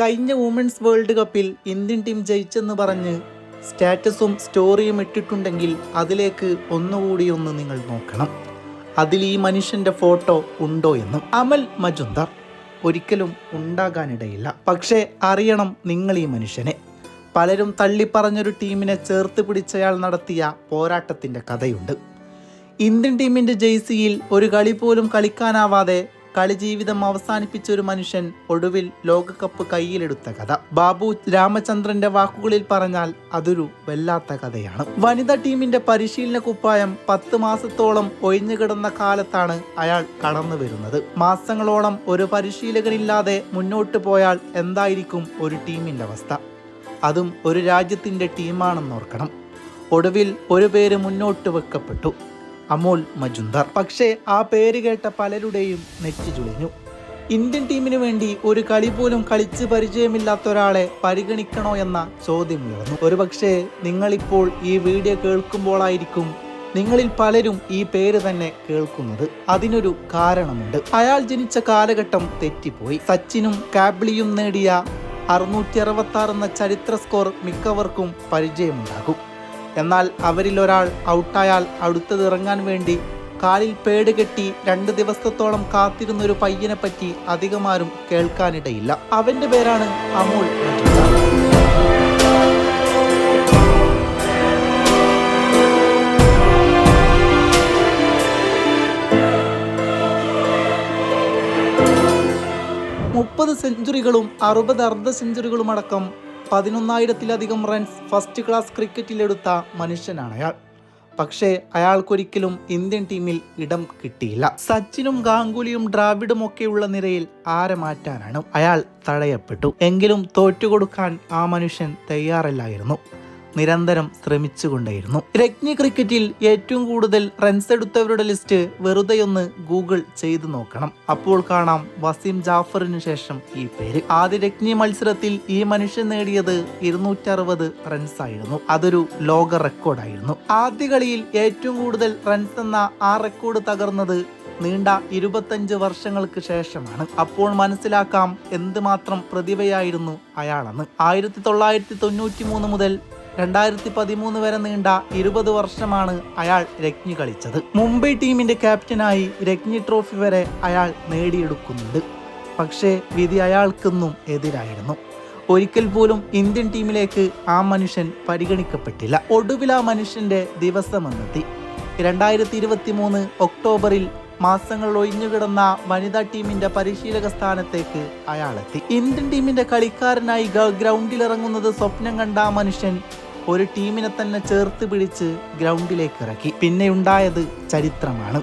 കഴിഞ്ഞ women's world കപ്പിൽ Indian team ജയിച്ചെന്ന് പറഞ്ഞ് സ്റ്റാറ്റസും സ്റ്റോറിയും ഇട്ടിട്ടുണ്ടെങ്കിൽ അതിലേക്ക് ഒന്നുകൂടി ഒന്ന് നിങ്ങൾ നോക്കണം. അതിൽ ഈ മനുഷ്യന്റെ ഫോട്ടോ ഉണ്ടോ എന്നും. അമൽ മജുന്ദർ ഒരിക്കലും ഉണ്ടാകാനിടയില്ല. പക്ഷേ അറിയണം നിങ്ങൾ ഈ മനുഷ്യനെ. പലരും തള്ളിപ്പറഞ്ഞൊരു ടീമിനെ ചേർത്ത് പിടിച്ചയാൾ നടത്തിയ പോരാട്ടത്തിന്റെ കഥയുണ്ട്. ഇന്ത്യൻ ടീമിന്റെ ജേഴ്സിയിൽ ഒരു കളി പോലും കളിക്കാനാവാതെ കളി ജീവിതം അവസാനിപ്പിച്ച ഒരു മനുഷ്യൻ ഒടുവിൽ ലോകകപ്പ് കയ്യിലെടുത്ത കഥ. ബാബു രാമചന്ദ്രന്റെ വാക്കുകളിൽ പറഞ്ഞാൽ അതൊരു വല്ലാത്ത കഥയാണ്. വനിതാ ടീമിന്റെ പരിശീലന കുപ്പായം പത്ത് മാസത്തോളം ഒഴിഞ്ഞുകിടന്ന കാലത്താണ് അയാൾ കടന്നു വരുന്നത്. മാസങ്ങളോളം ഒരു പരിശീലകനില്ലാതെ മുന്നോട്ട് പോയാൽ എന്തായിരിക്കും ഒരു ടീമിന്റെ അവസ്ഥ? അതും ഒരു രാജ്യത്തിന്റെ ടീമാണെന്നോർക്കണം ഒടുവിൽ ഒരു പേര് മുന്നോട്ട് വെക്കപ്പെട്ടു. അമോൽ മജുന്ദർ പക്ഷേ ആ പേര് കേട്ട പലരുടെയും നെറ്റി ചുളിഞ്ഞു. ഇന്ത്യൻ ടീമിന് വേണ്ടി ഒരു കളി പോലും കളിച്ച് പരിചയമില്ലാത്ത ഒരാളെ പരിഗണിക്കണോ എന്ന ചോദ്യം ഉയർന്നു. ഒരുപക്ഷെ നിങ്ങളിപ്പോൾ ഈ വീഡിയോ കേൾക്കുമ്പോഴായിരിക്കും നിങ്ങളിൽ പലരും ഈ പേര് തന്നെ കേൾക്കുന്നത്. അതിനൊരു കാരണമുണ്ട്. അയാൾ ജനിച്ച കാലഘട്ടം തെറ്റിപ്പോയി. സച്ചിനും കാബ്ലിയും നേടിയ അറുന്നൂറ്റി അറുപത്തി എന്ന ചരിത്ര സ്കോർ മിക്കവർക്കും പരിചയമുണ്ടാകും. എന്നാൽ അവരിൽ ഒരാൾ ഔട്ടായാൽ അടുത്തത് ഇറങ്ങാൻ വേണ്ടി കാലിൽ പേട് കെട്ടി രണ്ട് ദിവസത്തോളം കാത്തിരുന്ന ഒരു പയ്യനെ പറ്റി അധികമാരും കേൾക്കാനിടയില്ല അവന്റെ പേരാണ് അമോൾ. മുപ്പത് സെഞ്ചുറികളും അറുപത് അർദ്ധ സെഞ്ചുറികളും അടക്കം പതിനൊന്നായിരത്തിലധികം റൺസ് ഫസ്റ്റ് ക്ലാസ് ക്രിക്കറ്റിലെടുത്ത മനുഷ്യനാണ് അയാൾ. പക്ഷേ അയാൾക്കൊരിക്കലും ഇന്ത്യൻ ടീമിൽ ഇടം കിട്ടിയില്ല. സച്ചിനും ഗാംഗുലിയും ദ്രാവിഡും ഒക്കെയുള്ള നിരയിൽ ആരെ മാറ്റാനാണ് അയാൾ തടയപ്പെട്ടു. എങ്കിലും തോറ്റുകൊടുക്കാൻ ആ മനുഷ്യൻ തയ്യാറല്ലായിരുന്നു. നിരന്തരം ശ്രമിച്ചുകൊണ്ടേയിരുന്നു. രജ്ഞി ക്രിക്കറ്റിൽ ഏറ്റവും കൂടുതൽ റൺസ് എടുത്തവരുടെ ലിസ്റ്റ് വെറുതെയൊന്ന് ഗൂഗിൾ ചെയ്തു നോക്കണം. അപ്പോൾ കാണാം വസീം ജാഫറിന് ശേഷം ഈ പേര്. ആദ്യ രജ്ഞി മത്സരത്തിൽ ഈ മനുഷ്യൻ നേടിയത് ഇരുന്നൂറ്റി അറുപത് റൺസ് ആയിരുന്നു. അതൊരു ലോക റെക്കോർഡായിരുന്നു ആദ്യ കളിയിൽ ഏറ്റവും കൂടുതൽ റൺസ് എന്ന ആ റെക്കോർഡ് തകർന്നത് നീണ്ട ഇരുപത്തഞ്ച് വർഷങ്ങൾക്ക് ശേഷമാണ്. അപ്പോൾ മനസ്സിലാക്കാം എന്തുമാത്രം പ്രതിഭയായിരുന്നു അയാളെന്ന്. ആയിരത്തി തൊള്ളായിരത്തി തൊണ്ണൂറ്റി മൂന്ന് മുതൽ രണ്ടായിരത്തി പതിമൂന്ന് വരെ നീണ്ട ഇരുപത് വർഷമാണ് അയാൾ രജ്ഞി കളിച്ചത്. മുംബൈ ടീമിന്റെ ക്യാപ്റ്റനായി രജ്ഞി ട്രോഫി വരെ അയാൾ നേടിയെടുക്കുന്നുണ്ട്. പക്ഷേ വിധി അയാൾക്കൊന്നും എതിരായിരുന്നു. ഒരിക്കൽ പോലും ഇന്ത്യൻ ടീമിലേക്ക് ആ മനുഷ്യൻ പരിഗണിക്കപ്പെട്ടില്ല. ഒടുവിൽ ആ മനുഷ്യന്റെ ദിവസമെന്നെത്തി രണ്ടായിരത്തി ഇരുപത്തി മൂന്ന് ഒക്ടോബറിൽ മാസങ്ങൾ ഒഴിഞ്ഞുകിടന്ന വനിതാ ടീമിന്റെ പരിശീലക സ്ഥാനത്തേക്ക് അയാളെത്തി ഇന്ത്യൻ ടീമിന്റെ കളിക്കാരനായി ഗ്രൗണ്ടിൽ ഇറങ്ങുന്നത് സ്വപ്നം കണ്ട ആ മനുഷ്യൻ ഒരു ടീമിനെ തന്നെ ചേർത്ത് പിടിച്ച് ഗ്രൗണ്ടിലേക്ക് ഇറക്കി. പിന്നെ ഉണ്ടായത് ചരിത്രമാണ്.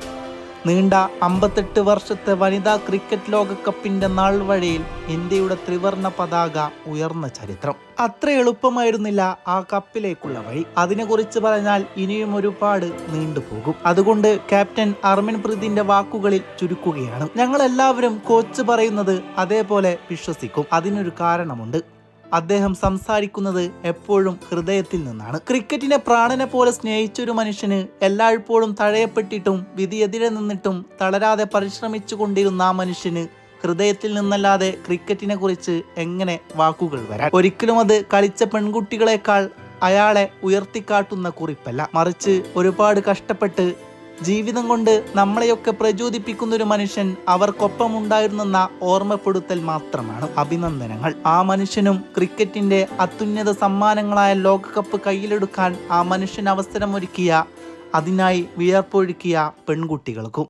നീണ്ട അമ്പത്തെട്ട് വർഷത്തെ വനിതാ ക്രിക്കറ്റ് ലോകകപ്പിന്റെ നാൾ വഴിയിൽ ഇന്ത്യയുടെ ത്രിവർണ പതാക ഉയർന്ന ചരിത്രം. അത്ര എളുപ്പമായിരുന്നില്ല ആ കപ്പിലേക്കുള്ള വഴി. അതിനെക്കുറിച്ച് പറഞ്ഞാൽ ഇനിയും ഒരുപാട് നീണ്ടുപോകും അതുകൊണ്ട് ക്യാപ്റ്റൻ അർമിൻ പ്രീതിന്റെ വാക്കുകളിൽ ചുരുക്കുകയാണ്. ഞങ്ങൾ എല്ലാവരും കോച്ച് പറയുന്നത് അതേപോലെ വിശ്വസിക്കും. അതിനൊരു കാരണമുണ്ട്. അദ്ദേഹം സംസാരിക്കുന്നത് എപ്പോഴും ഹൃദയത്തിൽ നിന്നാണ്. ക്രിക്കറ്റിനെ പ്രാണനെ പോലെ സ്നേഹിച്ചൊരു മനുഷ്യന് എല്ലായ്പ്പോഴും തഴയപ്പെട്ടിട്ടും വിധി എതിരെ നിന്നിട്ടും തളരാതെ പരിശ്രമിച്ചു കൊണ്ടിരുന്ന ആ മനുഷ്യന് ഹൃദയത്തിൽ നിന്നല്ലാതെ ക്രിക്കറ്റിനെ കുറിച്ച് എങ്ങനെ വാക്കുകൾ വരാം ഒരിക്കലും അത് കളിച്ച പെൺകുട്ടികളെക്കാൾ അയാളെ ഉയർത്തിക്കാട്ടുന്ന കുറിപ്പല്ല. മറിച്ച് ഒരുപാട് കഷ്ടപ്പെട്ട് ജീവിതം കൊണ്ട് നമ്മളെയൊക്കെ പ്രചോദിപ്പിക്കുന്ന ഒരു മനുഷ്യൻ അവർക്കൊപ്പം ഉണ്ടായിരുന്നെന്ന ഓർമ്മപ്പെടുത്തൽ മാത്രമാണ് അഭിനന്ദനങ്ങൾ. ആ മനുഷ്യനും ക്രിക്കറ്റിന്റെ അത്യുന്നത സമ്മാനങ്ങളായ ലോകകപ്പ് കയ്യിലെടുക്കാൻ ആ മനുഷ്യൻ അവസരമൊരുക്കിയ അതിനായി വിയർപ്പൊഴുക്കിയ പെൺകുട്ടികൾക്കും.